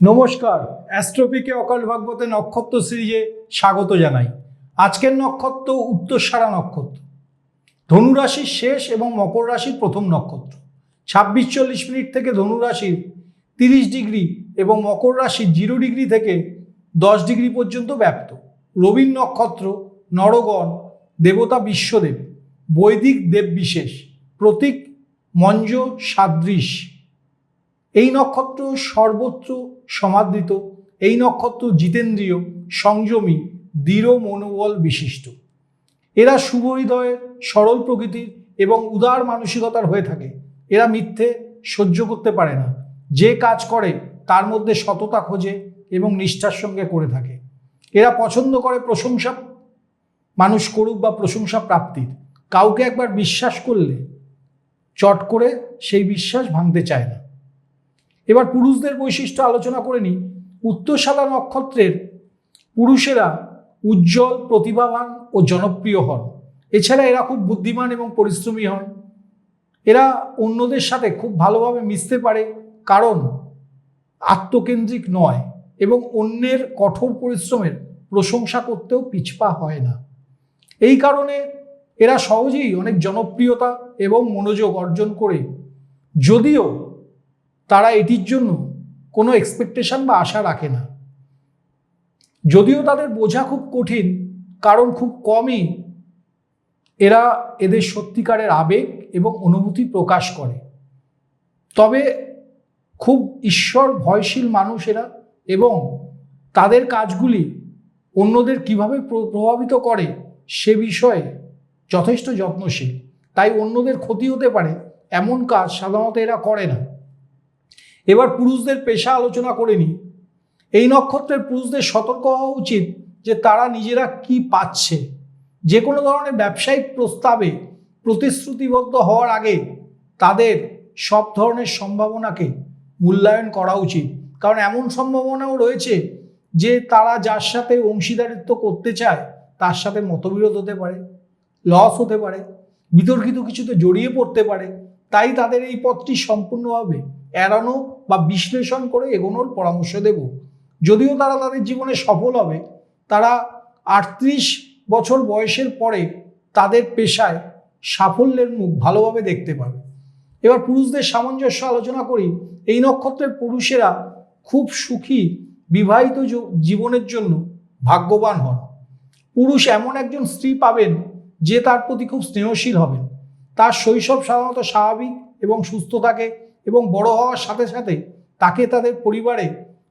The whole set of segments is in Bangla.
নমস্কার, অ্যাস্ট্রোপিকে অকাল ভাগবতে নক্ষত্র সিরিজে স্বাগত জানাই। আজকের নক্ষত্র উত্তরসারা নক্ষত্র। ধনুরাশির শেষ এবং মকর রাশির প্রথম নক্ষত্র। ছাব্বিশ চল্লিশ মিনিট থেকে ধনুরাশির তিরিশ ডিগ্রি এবং মকর রাশির জিরো ডিগ্রি থেকে দশ ডিগ্রি পর্যন্ত ব্যাপ্ত। রবীন নক্ষত্র, নরগণ, দেবতা বিশ্বদেব, বৈদিক দেব বিশেষ, প্রতীক, মঞ্জ, সাদৃশ। এই নক্ষত্র সর্বত্র সমাদৃত। এই নক্ষত্র জিতেন্দ্রীয়, সংযমী, দৃঢ় মনোবল বিশিষ্ট। এরা শুভ হৃদয়ের সরল প্রকৃতির এবং উদার মানসিকতার হয়ে থাকে। এরা মিথ্যে সহ্য করতে পারে না। যে কাজ করে, তার মধ্যে সততা খোঁজে এবং নিষ্ঠার সঙ্গে করে থাকে। এরা পছন্দ করে প্রশংসা, মানুষ করুক বা প্রশংসা প্রাপ্তির। কাউকে একবার বিশ্বাস করলে, চট করে সেই বিশ্বাস ভাঙতে চায় না। এবার পুরুষদের বৈশিষ্ট্য আলোচনা করে নিই। উত্তর সাদা নক্ষত্রের পুরুষেরা উজ্জ্বল, প্রতিভাবান ও জনপ্রিয় হন। এছাড়া এরা খুব বুদ্ধিমান এবং পরিশ্রমী হন। এরা অন্যদের সাথে খুব ভালোভাবে মিশতে পারে, কারণ আত্মকেন্দ্রিক নয় এবং অন্যের কঠোর পরিশ্রমের প্রশংসা করতেও পিছপা হয় না। এই কারণে এরা সহজেই অনেক জনপ্রিয়তা এবং মনোযোগ অর্জন করে। যদিও তারা এটির জন্য কোনো এক্সপেকটেশন বা আশা রাখে না। যদিও তাদের বোঝা খুব কঠিন, কারণ খুব কমই এরা এদের সত্যিকারের আবেগ এবং অনুভূতি প্রকাশ করে। তবে খুব ঈশ্বর ভয়শীল মানুষ এরা এবং তাদের কাজগুলি অন্যদের কীভাবে প্র- প্রভাবিত করে সে বিষয়ে যথেষ্ট যত্নশীল। তাই অন্যদের ক্ষতি হতে পারে, এমন কাজ সাধারণত এরা করে না। এবার পুরুষদের পেশা আলোচনা করে নিই। এই নক্ষত্রের পুরুষদের সতর্ক হওয়া উচিত যে তারা নিজেরা কি পাচ্ছে। যে কোনো ধরনের ব্যবসায়িক প্রস্তাবে প্রতিশ্রুতিবদ্ধ হওয়ার আগে তাদের সব ধরনের সম্ভাবনাকে মূল্যায়ন করা উচিত। কারণ এমন সম্ভাবনাও রয়েছে যে তারা যার সাথে অংশীদারিত্ব করতে চায়, তার সাথে মতবিরোধ হতে পারে, লস হতে পারে, বিতর্কিত কিছুতে জড়িয়ে পড়তে পারে। তাই তাদের এই পথটি সম্পূর্ণভাবে এড়ানো বা বিশ্লেষণ করে এগোনোর পরামর্শ দেব। যদিও তারা তাদের জীবনে সফল হবে, তারা আটত্রিশ বছর বয়সের পরে তাদের পেশায় সাফল্যের মুখ ভালোভাবে দেখতে পাবে। এবার পুরুষদের সামঞ্জস্য আলোচনা করি, এই নক্ষত্রের পুরুষেরা খুব সুখী বিবাহিত জীবনের জন্য ভাগ্যবান হন। পুরুষ এমন একজন স্ত্রী পাবেন যে তার প্রতি খুব স্নেহশীল হবেন। তার শৈশব সাধারণত স্বাভাবিক এবং সুস্থ থাকে এবং বড় হওয়ার সাথে সাথে তাকে তাদের পরিবারে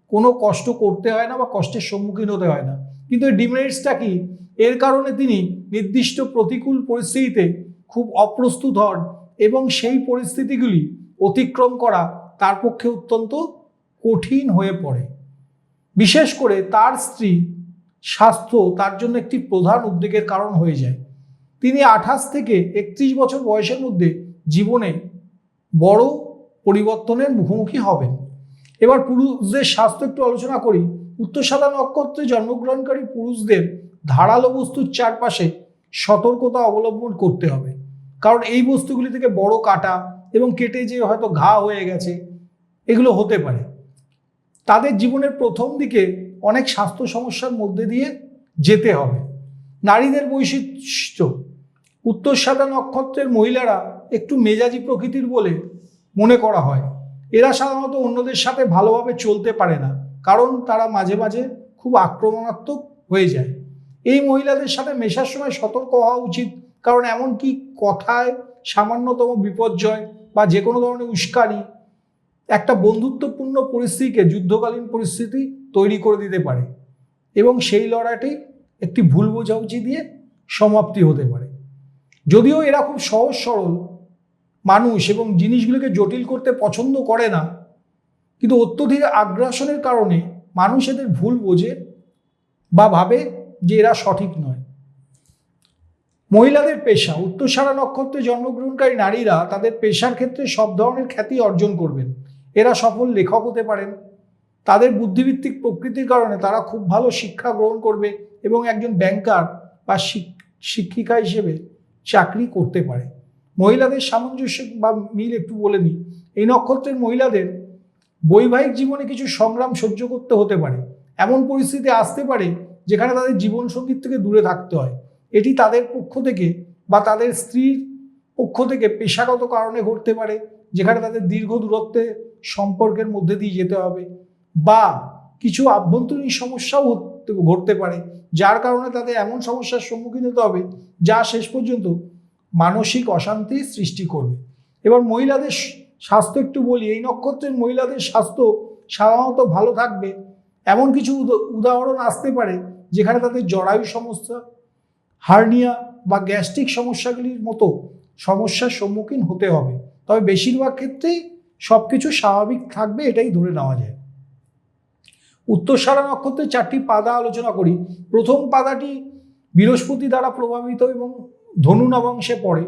কোনো কষ্ট করতে হয় না বা কষ্টের সম্মুখীন হতে হয় না। কিন্তু এই ডিমেরিটসটা কি? এর কারণে তিনি নির্দিষ্ট প্রতিকূল পরিস্থিতিতে খুব অপ্রস্তুত হন এবং সেই পরিস্থিতিগুলি অতিক্রম করা তার পক্ষে অত্যন্ত কঠিন হয়ে পড়ে। বিশেষ করে তার স্ত্রী স্বাস্থ্য তার জন্য একটি প্রধান উদ্বেগের কারণ হয়ে যায়। তিনি আঠাশ থেকে একত্রিশ বছর বয়সের মধ্যে জীবনে বড় পরিবর্তনের মুখোমুখি হবেন। এবার পুরুষদের স্বাস্থ্য একটু আলোচনা করি। উত্তর সাদা নক্ষত্রে জন্মগ্রহণকারী পুরুষদের ধারালো বস্তুর চারপাশে সতর্কতা অবলম্বন করতে হবে। কারণ এই বস্তুগুলি থেকে বড় কাটা এবং কেটে যে হয়তো ঘা হয়ে গেছে, এগুলো হতে পারে। তাদের জীবনের প্রথম দিকে অনেক স্বাস্থ্য সমস্যার মধ্যে দিয়ে যেতে হবে। নারীদের বৈশিষ্ট্য উত্তর সাদা নক্ষত্রের মহিলারা একটু মেজাজি প্রকৃতির বলে মনে করা হয়। এরা সাধারণত অন্যদের সাথে ভালোভাবে চলতে পারে না, কারণ তারা মাঝে মাঝে খুব আক্রমণাত্মক হয়ে যায়। এই মহিলাদের সাথে মেশার সময় সতর্ক হওয়া উচিত, কারণ এমনকি কথায় সামান্যতম বিপর্যয় বা যে কোনো ধরনের উস্কানি একটা বন্ধুত্বপূর্ণ পরিস্থিতিকে যুদ্ধকালীন পরিস্থিতি তৈরি করে দিতে পারে এবং সেই লড়াইটি একটি ভুল বোঝাবুঝি দিয়ে সমাপ্তি হতে পারে। যদিও এরা খুব সহজ সরল মানুষ এবং জিনিসগুলোকে জটিল করতে পছন্দ করে না, কিন্তু অত্যধিক আগ্রাসনের কারণে মানুষ এদের ভুল বোঝে বা ভাবে যে এরা সঠিক নয়। মহিলাদের পেশা, উত্তরসারা নক্ষত্রে জন্মগ্রহণকারী নারীরা তাদের পেশার ক্ষেত্রে সব ধরনের খ্যাতি অর্জন করবেন। এরা সফল লেখক হতে পারেন। তাদের বুদ্ধিভিত্তিক প্রকৃতির কারণে তারা খুব ভালো শিক্ষা গ্রহণ করবে এবং একজন ব্যাংকার বা শিক- শিক্ষিকা হিসেবে চাকরি করতে পারে। মহিলাদের সামঞ্জস্য বা মিল একটু বলে নিই। এই নক্ষত্রের মহিলাদের বৈবাহিক জীবনে কিছু সংগ্রাম সহ্য করতে হতে পারে। এমন পরিস্থিতি আসতে পারে যেখানে তাদের জীবনসঙ্গীর থেকে দূরে থাকতে হয়। এটি তাদের পক্ষ থেকে বা তাদের স্ত্রীর পক্ষ থেকে পেশাগত কারণে ঘটতে পারে, যেখানে তাদের দীর্ঘ দূরত্বে সম্পর্কের মধ্যে দিয়ে যেতে হবে বা কিছু আভ্যন্তরীণ সমস্যাও ঘটতে পারে, যার কারণে তাদের এমন সমস্যার সম্মুখীন হতে হবে যা শেষ পর্যন্ত মানসিক অশান্তি সৃষ্টি করবে। এবার মহিলাদের স্বাস্থ্য একটু বলি, এই নক্ষত্রের মহিলাদের স্বাস্থ্য সাধারণত ভালো থাকবে। এমন কিছু উদ- উদাহরণ আসতে পারে যেখানে তাদের জরায়ু সমস্যা, হার্নিয়া বা গ্যাস্ট্রিক সমস্যাগুলির মতো সমস্যার সম্মুখীন হতে হবে। তবে বেশিরভাগ ক্ষেত্রেই সব কিছু স্বাভাবিক থাকবে, এটাই ধরে নেওয়া যায়। উত্তরসারা নক্ষত্রের চারটি পাদা আলোচনা করি। প্রথম পাদাটি বৃহস্পতি দ্বারা প্রভাবিত এবং ধনু নবাংশে পড়ে।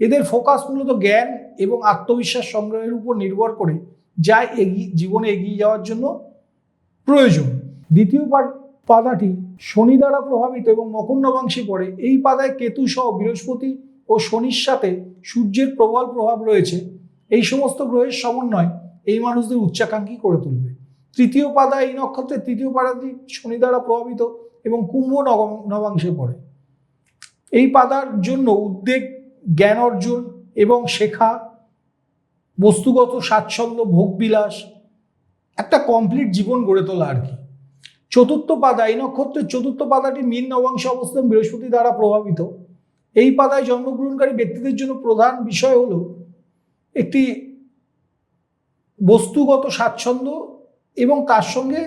এদের ফোকাস মূলত জ্ঞান এবং আত্মবিশ্বাস সংগ্রহের উপর নির্ভর করে, যা এগিয়ে, জীবনে এগিয়ে যাওয়ার জন্য প্রয়োজন। দ্বিতীয় পাদাটি শনি দ্বারা প্রভাবিত এবং মকর নবাংশে পড়ে। এই পাদায় কেতু সহ বৃহস্পতি ও শনির সাথে সূর্যের প্রবল প্রভাব রয়েছে। এই সমস্ত গ্রহের সমন্বয় এই মানুষদের উচ্চাকাঙ্ক্ষী করে তুলবে। তৃতীয় পাদা এই নক্ষত্রের তৃতীয় পাদাটি শনি দ্বারা প্রভাবিত এবং কুম্ভ নবাংশে পড়ে। এই পাতার জন্য উদ্বেগ, জ্ঞান অর্জন এবং শেখা, বস্তুগত স্বাচ্ছন্দ্য, ভোগবিলাস, একটা কমপ্লিট জীবন গড়ে তোলা আর কি। চতুর্থ পাদা, এই নক্ষত্রের চতুর্থ পাতাটি মীন নবাংশ অবস্থান বৃহস্পতি দ্বারা প্রভাবিত। এই পাতায় জন্মগ্রহণকারী ব্যক্তিদের জন্য প্রধান বিষয় হলো একটি বস্তুগত স্বাচ্ছন্দ্য এবং তার সঙ্গে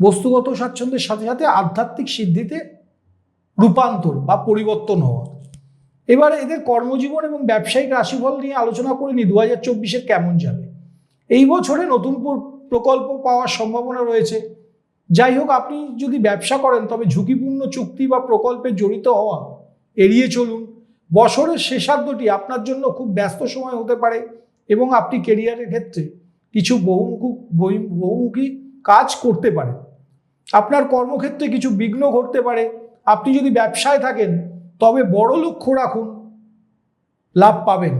বস্তুগত স্বাচ্ছন্দ্যের সাথে সাথে আধ্যাত্মিক সিদ্ধিতে রূপান্তর বা পরিবর্তন হওয়া। এবারে এদের কর্মজীবন এবং ব্যবসায়িক রাশিফল নিয়ে আলোচনা করে নি দু হাজার চব্বিশের কেমন যাবে। এই বছরে নতুন প্র- প্রকল্প পাওয়ার সম্ভাবনা রয়েছে। যাই হোক, আপনি যদি ব্যবসা করেন, তবে ঝুঁকিপূর্ণ চুক্তি বা প্রকল্পে জড়িত হওয়া, এড়িয়ে চলুন। বছরের শেষার্ধটি আপনার জন্য খুব ব্যস্ত সময় হতে পারে এবং আপনি কেরিয়ারের ক্ষেত্রে কিছু বহুমুখী বহুমুখী কাজ করতে পারেন। আপনার কর্মক্ষেত্রে কিছু বিঘ্ন ঘটতে পারে আপনি যদি ব্যবসায় থাকেন, তবে বড় লক্ষ্য রাখুন, লাভ পাবেন।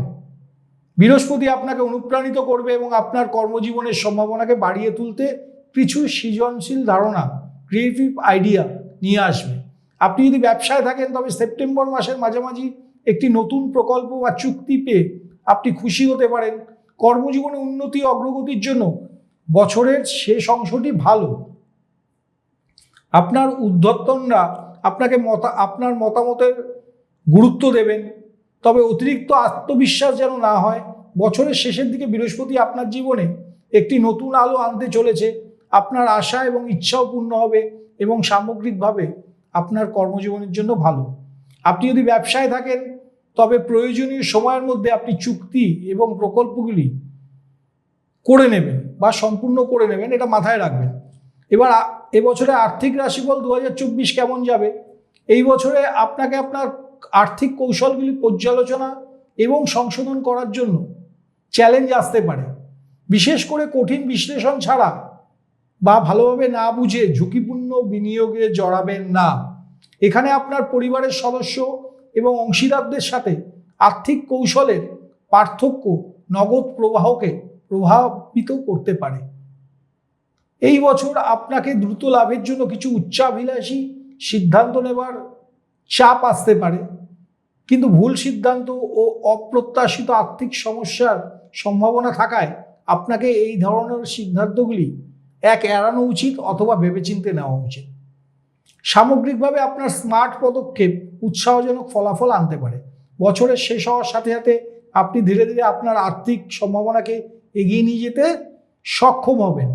বৃহস্পতি আপনাকে অনুপ্রাণিত করবে এবং আপনার কর্মজীবনের সম্ভাবনাকে বাড়িয়ে তুলতে কিছু সৃজনশীল ধারণা ক্রিয়েটিভ আইডিয়া নিয়ে আসবে। আপনি যদি ব্যবসায় থাকেন, তবে সেপ্টেম্বর মাসের মাঝামাঝি একটি নতুন প্রকল্প বা চুক্তি পেয়ে আপনি খুশি হতে পারেন। কর্মজীবনে উন্নতি, অগ্রগতির জন্য বছরের শেষ অংশটি ভালো। আপনার উদ্ধত্তনরা আপনাকে মতা, আপনার মতামতের গুরুত্ব দেবেন। তবে অতিরিক্ত আত্মবিশ্বাস যেন না হয়, বছরের শেষের দিকে বৃহস্পতি আপনার জীবনে একটি নতুন আলো আনতে চলেছে। আপনার আশা এবং ইচ্ছাও পূর্ণ হবে এবং সামগ্রিকভাবে আপনার কর্মজীবনের জন্য ভালো। আপনি যদি ব্যবসায় থাকেন, তবে প্রয়োজনীয় সময়ের মধ্যে আপনি চুক্তি এবং প্রকল্পগুলি করে নেবেন বা সম্পূর্ণ করে নেবেন, এটা মাথায় রাখবেন। এবার এবছরে আর্থিক রাশিফল দু হাজার চব্বিশ কেমন যাবে? এই বছরে আপনাকে আপনার আর্থিক কৌশলগুলি পর্যালোচনা এবং সংশোধন করার জন্য চ্যালেঞ্জ আসতে পারে। বিশেষ করে কঠিন বিশ্লেষণ ছাড়া বা ভালোভাবে না বুঝে ঝুঁকিপূর্ণ বিনিয়োগে জড়াবেন না। এখানে আপনার পরিবারের সদস্য এবং অংশীদারদের সাথে আর্থিক কৌশলের পার্থক্য নগদ প্রবাহকে প্রভাবিত করতে পারে। এই বছর আপনাকে দ্রুত লাভের জন্য কিছু উচ্চাভিলাষী সিদ্ধান্ত নেবার চাপ আসতে পারে। কিন্তু ভুল সিদ্ধান্ত ও অপ্রত্যাশিত আর্থিক সমস্যার সম্ভাবনা থাকায় আপনাকে এই ধরনের সিদ্ধান্তগুলি এক এড়ানো উচিত অথবা ভেবেচিন্তে নেওয়া উচিত। সামগ্রিকভাবে আপনার স্মার্ট পদক্ষেপ উৎসাহজনক ফলাফল আনতে পারে। বছরের শেষ হওয়ার সাথে সাথে আপনি ধীরে ধীরে আপনার আর্থিক সম্ভাবনাকে এগিয়ে নিয়ে যেতে সক্ষম হবেন।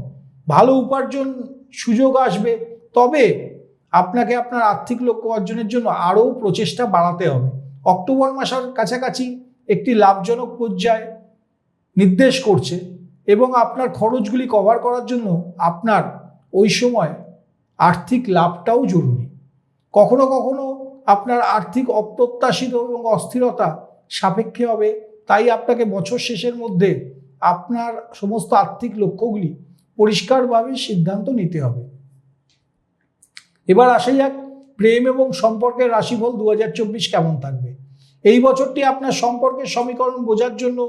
ভালো উপার্জন সুযোগ আসবে, তবে আপনাকে আপনার আর্থিক লক্ষ্য অর্জনের জন্য আরও প্রচেষ্টা বাড়াতে হবে। অক্টোবর মাসের কাছাকাছি একটি লাভজনক পর্যায়ে নির্দেশ করছে এবং আপনার খরচগুলি কভার করার জন্য আপনার ওই সময় আর্থিক লাভটাও জরুরি। কখনো কখনো আপনার আর্থিক অপ্রত্যাশিত এবং অস্থিরতা সাপেক্ষে হবে, তাই আপনাকে বছর শেষের মধ্যে আপনার সমস্ত আর্থিক লক্ষ্যগুলি পরিষ্কারভাবে সিদ্ধান্ত নিতে হবে। এবার আসা যাক, প্রেম এবং সম্পর্কের রাশিফল দু হাজার চব্বিশ কেমন থাকবে? এই বছরটি আপনার সম্পর্কের সমীকরণ বোঝার জন্য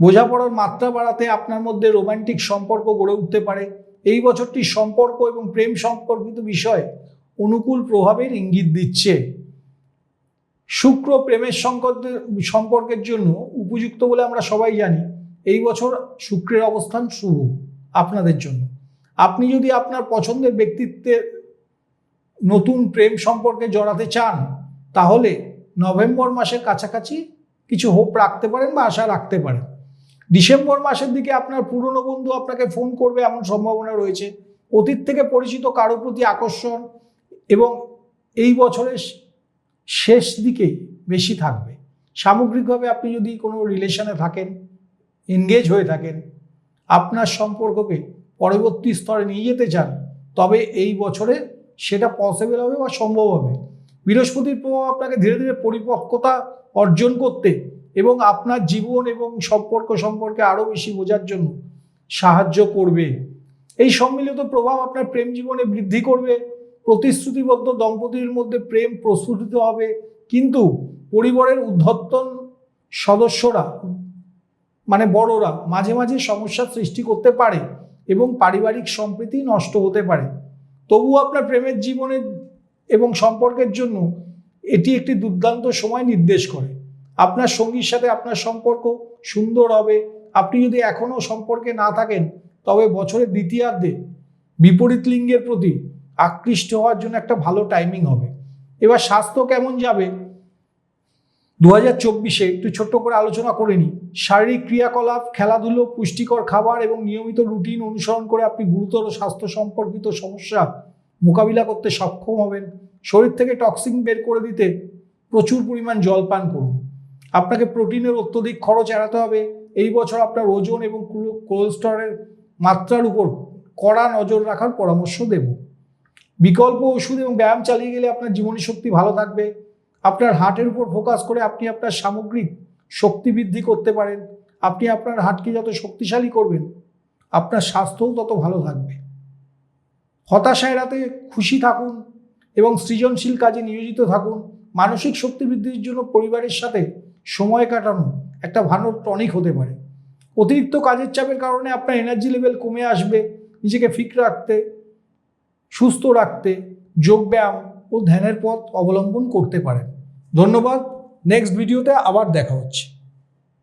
বোঝাপড়ার মাত্রা বাড়াতে আপনার মধ্যে রোমান্টিক সম্পর্ক গড়ে উঠতে পারে। এই বছরটি সম্পর্ক এবং প্রেম সম্পর্কিত বিষয়ে অনুকূল প্রভাবের ইঙ্গিত দিচ্ছে। শুক্র প্রেমের সম্পর্কের জন্য উপযুক্ত বলে আমরা সবাই জানি। এই বছর শুক্রের অবস্থান শুভ আপনাদের জন্য। আপনি যদি আপনার পছন্দের ব্যক্তিত্বের নতুন প্রেম সম্পর্কে জড়াতে চান, তাহলে নভেম্বর মাসের কাছাকাছি কিছু হোপ রাখতে পারেন বা আশা রাখতে পারেন। ডিসেম্বর মাসের দিকে আপনার পুরনো বন্ধু আপনাকে ফোন করবে এমন সম্ভাবনা রয়েছে। অতীত থেকে পরিচিত কারও প্রতি আকর্ষণ এবং এই বছরের শেষ দিকে বেশি থাকবে। সামগ্রিকভাবে আপনি যদি কোনো রিলেশনে থাকেন এনগেজ হয়ে থাকেন। আপনার সম্পর্ককে পরবর্তী স্তরে নিয়ে যেতে চান, তবে এই বছরে সেটা পসিবল হবে বা সম্ভব হবে। বৃহস্পতির প্রভাব আপনাকে ধীরে ধীরে পরিপক্কতা অর্জন করতে এবং আপনার জীবন এবং সম্পর্ক সম্পর্কে আরও বেশি বোঝার জন্য সাহায্য করবে। এই সম্মিলিত প্রভাব আপনার প্রেম জীবনে বৃদ্ধি করবে। প্রতিশ্রুতিবদ্ধ দম্পতির মধ্যে প্রেম প্রস্ফুটিত হবে। কিন্তু পরিবারের উদ্ধত্তন সদস্যরা মানে বড়রা মাঝে মাঝে সমস্যার সৃষ্টি করতে পারে এবং পারিবারিক সম্প্রীতি নষ্ট হতে পারে। তবু আপনার প্রেমের জীবনের এবং সম্পর্কের জন্য এটি একটি দুর্দান্ত সময় নির্দেশ করে। আপনার সঙ্গীর সাথে আপনার সম্পর্ক সুন্দর হবে। আপনি যদি এখনও সম্পর্কে না থাকেন, তবে বছরের দ্বিতীয়ার্ধে বিপরীত লিঙ্গের প্রতি আকৃষ্ট হওয়ার জন্য একটা ভালো টাইমিং হবে। এবার স্বাস্থ্য কেমন যাবে? দু হাজার চব্বিশে একটু ছোট্ট করে আলোচনা করে নিই। শারীরিক ক্রিয়াকলাপ, খেলাধুলো, পুষ্টিকর খাবার এবং নিয়মিত রুটিন অনুসরণ করে আপনি গুরুতর স্বাস্থ্য সম্পর্কিত সমস্যা মোকাবিলা করতে সক্ষম হবেন। শরীর থেকে টক্সিন বের করে দিতে প্রচুর পরিমাণ জল পান করুন। আপনাকে প্রোটিনের অত্যধিক খরচ এড়াতে হবে। এই বছর আপনার ওজন এবং কোলেস্টরের মাত্রার উপর কড়া নজর রাখার পরামর্শ দেব। বিকল্প ওষুধ এবং ব্যায়াম চালিয়ে গেলে আপনার জীবনী শক্তি ভালো থাকবে। আপনার হার্টের উপর ফোকাস করে আপনি আপনার সামগ্রিক শক্তি বৃদ্ধি করতে পারেন, আপনি আপনার হার্টকে যত শক্তিশালী করবেন, আপনার স্বাস্থ্যও তত ভালো থাকবে। হতাশা এড়াতে খুশি থাকুন এবং সৃজনশীল কাজে নিয়োজিত থাকুন। মানসিক শক্তি বৃদ্ধির জন্য পরিবারের সাথে সময় কাটানো একটা ভালো টনিক হতে পারে। অতিরিক্ত কাজের চাপের কারণে আপনার এনার্জি লেভেল কমে আসবে, নিজেকে ফিট রাখতে, সুস্থ রাখতে যোগব্যায়াম ও ধ্যানের পথ অবলম্বন করতে পারেন। ধন্যবাদ। নেক্সট ভিডিওতে আবার দেখা হচ্ছে।